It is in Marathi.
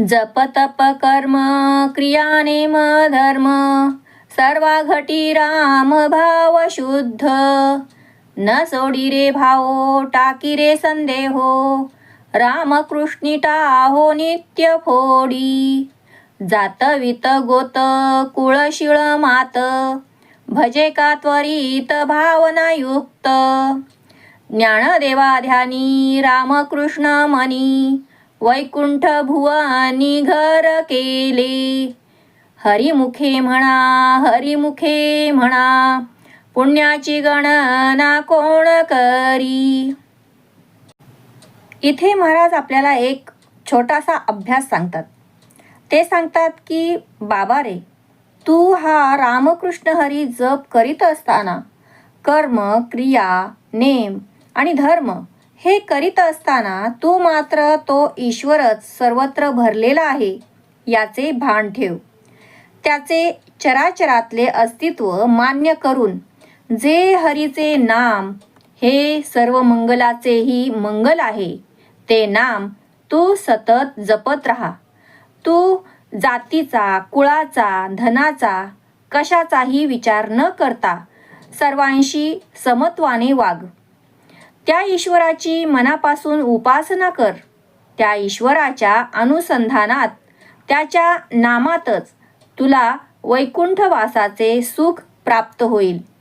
जप तप कर्म क्रिया नेम धर्म सर्वा घटी राम भाव शुद्ध. न सोडी रे भाओ टाकी रे संदेहो रामकृष्णी टाहो नित्य फोडी. जात वित गोत कुळशिळ मात भजे का त्वरित भावनायुक्त ज्ञानदेवाध्यानी रामकृष्ण मनी वैकुंठ भुवानी घर केले. हरिमुखे म्हणा हरिमुखे म्हणा पुण्याची गणना कोण करी? इथे महाराज आपल्याला एक छोटासा अभ्यास सांगतात. ते सांगतात की बाबा रे तू हा रामकृष्ण हरी जप करीत असताना कर्म क्रिया नेम आणि धर्म हे करीत असताना तू मात्र तो ईश्वरच सर्वत्र भरलेला आहे याचे भान ठेव. त्याचे चराचरातले अस्तित्व मान्य करून जे हरीचे नाम हे सर्व मंगलाचेही मंगल आहे ते नाम तू सतत जपत राहा. तू जातीचा कुळाचा धनाचा कशाचाही विचार न करता सर्वांशी समत्वाने वाग. त्या ईश्वराची मनापासून उपासना कर. त्या ईश्वराच्या अनुसंधानात त्याच्या नामातच तुला वैकुंठवासाचे सुख प्राप्त होईल.